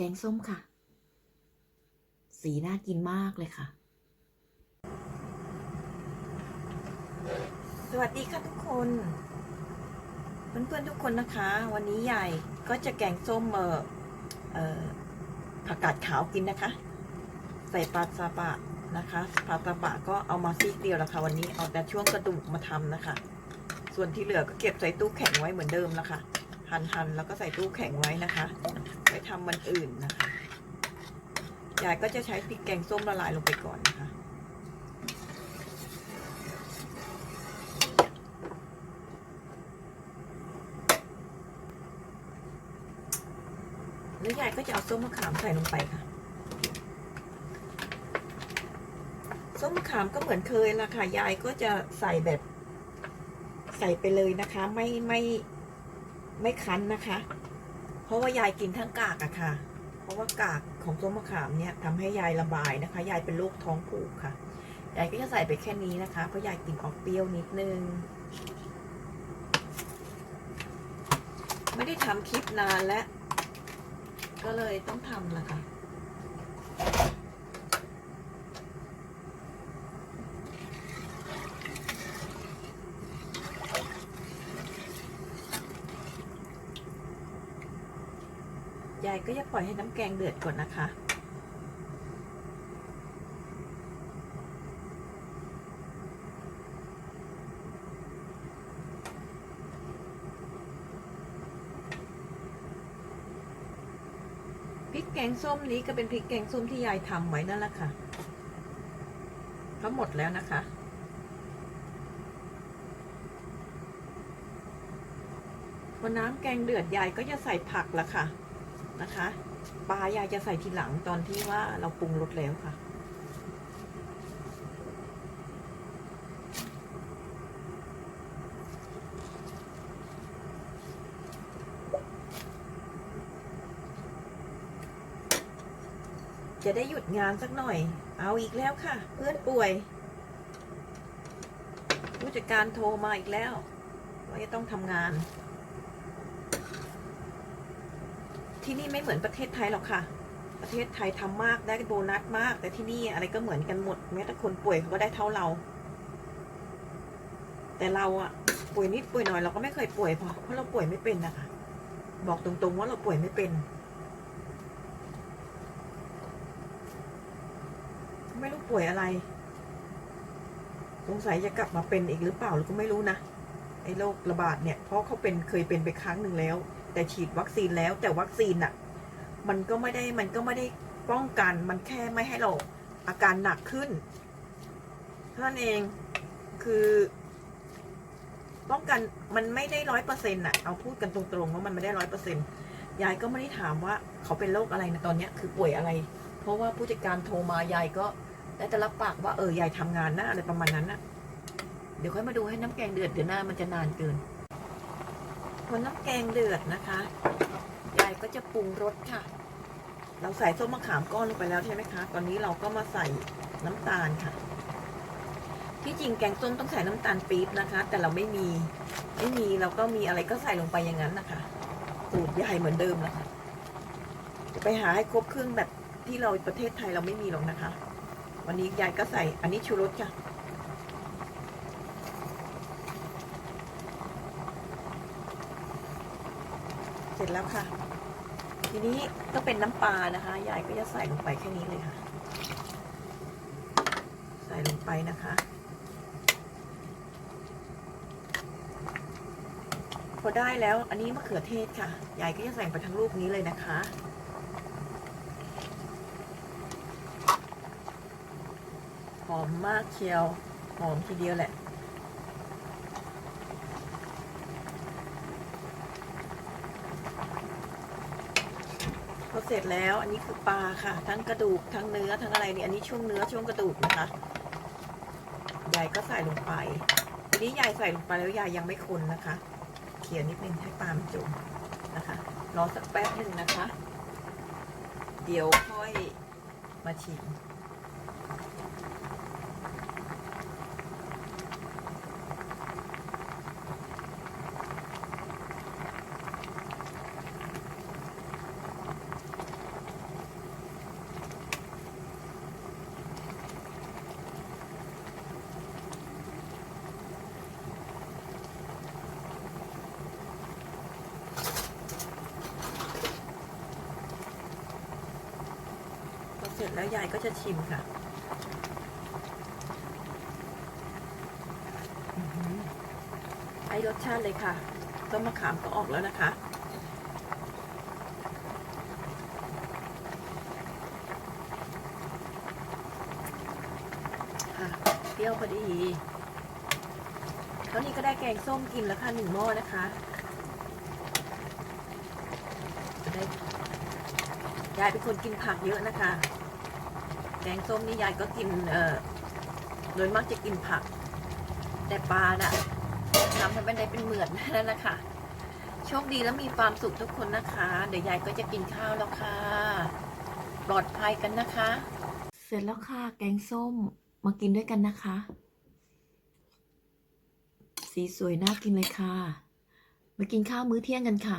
แกงส้มค่ะ สีน่ากินมากเลยค่ะ สวัสดีค่ะทุกคน เพื่อนๆทุกคนนะคะ วันนี้ยายก็จะแกงส้มเอ่อเออผักกาดขาวกินนะคะ ใส่ปลาซาบะนะคะปลาซาบะก็เอามาซีกเดียวล้วค่ะวันนี้เอาแต่ช่วงกระดูกมาทำนะคะ ส่วนที่เหลือก็เก็บใส่ตู้แข็งไว้เหมือนเดิมนะคะหั่นๆแล้วก็ใส่ตู้แข็งไว้นะคะ ทำมันอื่นนะคะ ยายก็จะใช้พริกแกงส้มละลายลงไปก่อนนะคะ แล้วยายก็จะเอาส้มมะขามใส่ลงไปค่ะ ส้มมะขามก็เหมือนเคยละค่ะ ยายก็จะใส่แบบใส่ไปเลยนะคะ ไม่ไม่ไม่คั้นนะคะ เพราะว่ายายกินทั้งกากอะค่ะ เพราะว่ากากของส้มมะขามเนี่ยทำให้ยายระบายนะคะ ยายเป็นโรคท้องผูกค่ะ ยายก็จะใส่ไปแค่นี้นะคะ เพราะยายกินออกเปรี้ยวนิดนึง ไม่ได้ทำคลิปนานแล้ว ก็เลยต้องทำนะคะ ยายก็จะปล่อยให้น้ำแกงเดือดก่อนนะคะ พริกแกงส้มนี้ก็เป็นพริกแกงส้มที่ยายทำไว้นั่นแหละค่ะก็หมดแล้วนะคะพอน้ำแกงเดือดยายก็จะใส่ผักละค่ะ นะคะปลายายจะใส่ทีหลังตอนที่ว่าเราปรุงรสแล้วค่ะ จะได้หยุดงานสักหน่อย เอาอีกแล้วค่ะ เพื่อนป่วย ผู้จัดการโทรมาอีกแล้วว่าจะต้องทำงาน ที่นี่ไม่เหมือนประเทศไทยหรอกค่ะ ประเทศไทยทำมากได้โบนัสมาก แต่ที่นี่อะไรก็เหมือนกันหมดแม้แต่คนป่วยเขาก็ได้เท่าเรา แต่เราอะป่วยนิดป่วยหน่อยเราก็ไม่เคยป่วยเพราะเพราะเราป่วยไม่เป็นนะคะบอกตรงๆว่าเราป่วยไม่เป็น ไม่รู้ป่วยอะไร สงสัยจะกลับมาเป็นอีกหรือเปล่าเราก็ไม่รู้นะไอ้โรคระบาดเนี่ยเพราะเขาเป็นเคยเป็นไปครั้งหนึ่งแล้ว แต่ฉีดวัคซีนแล้วแต่วัคซีนอะมันก็ไม่ได้มันก็ไม่ได้ป้องกัน มันแค่ไม่ให้เราอาการหนักขึ้นเท่านั้นเองคือป้องกันมันไม่ได้ร้อยเปอร์เซ็นต์อะเอาพูดกันตรงๆว่ามันไม่ได้ร้อยเปอร์เซ็นต์ยายก็ไม่ได้ถามว่าเขาเป็นโรคอะไรนะตอนเนี้ยคือป่วยอะไร เพราะว่าผู้จัดการโทรมายายก็ได้แต่รับปากว่าเออยายทำงานนะอะไรประมาณนั้นนะเดี๋ยวค่อยมาดูให้น้ำแกงเดือดเดี๋ยวหน้ามันจะนานเกิน พอน้ำแกงเดือดนะคะยายก็จะปรุงรสค่ะ เราใส่ส้มมะขามก้อนลงไปแล้วใช่ไหมคะ ตอนนี้เราก็มาใส่น้ำตาลค่ะ ที่จริงแกงส้มต้องใส่น้ำตาลปี๊บนะคะ แต่เราไม่มี ไม่มีเราก็มีอะไรก็ใส่ลงไปอย่างนั้นนะคะ สูตรยายเหมือนเดิมแล้วค่ะจะไปหาให้ครบเครื่องแบบที่เราประเทศไทยเราไม่มีหรอกนะคะ วันนี้ยายก็ใส่อันนี้ชูรสค่ะ เสร็จแล้วค่ะ ทีนี้ก็เป็นน้ำปลานะคะยายก็จะใส่ลงไปแค่นี้เลยค่ะ ใส่ลงไปนะคะพอได้แล้วอันนี้มะเขือเทศค่ะยายก็จะใส่ไปทั้งลูกนี้เลยนะคะ หอมมากเชียว หอมทีเดียวแหละ พอเสร็จแล้วอันนี้คือปลาค่ะ ทั้งกระดูกทั้งเนื้อทั้งอะไรเนี่ยอันนี้ช่วงเนื้อช่วงกระดูกนะคะยายก็ใส่ลงไปทีนี้ยายใส่ลงไปแล้วยายยังไม่คนนะคะ เขียนิดนึงให้ปลามันจุ่มนะคะรอสักแป๊บหนึ่งนะคะ เดี๋ยวค่อยมาชิม เสร็จแล้วยายก็จะชิมค่ะอื้อหือไอรสชาติเลยค่ะ ต้นมะขามก็ออกแล้วนะคะ ค่ะเปรี้ยวพอดีแล้วนี่ก็ได้แกงส้มกินแล้วค่ะหนึ่งหม้อนะคะได้ยายเป็นคนกินผักเยอะนะคะ งส้มนี่ยายก็กินเออโดยมากจะกินผัก แต่ปลาน่ะทำให้มันได้เป็นเหมือนนั่นแหละค่ะโชคดีแล้วมีความสุขทุกคนนะคะ เดี๋ยวยายก็จะกินข้าวแล้วค่ะ ปลอดภัยกันนะคะ เสร็จแล้วค่ะ แกงส้มมากินด้วยกันนะคะ สีสวยน่ากินเลยค่ะ มากินข้าวมื้อเที่ยงกันค่ะ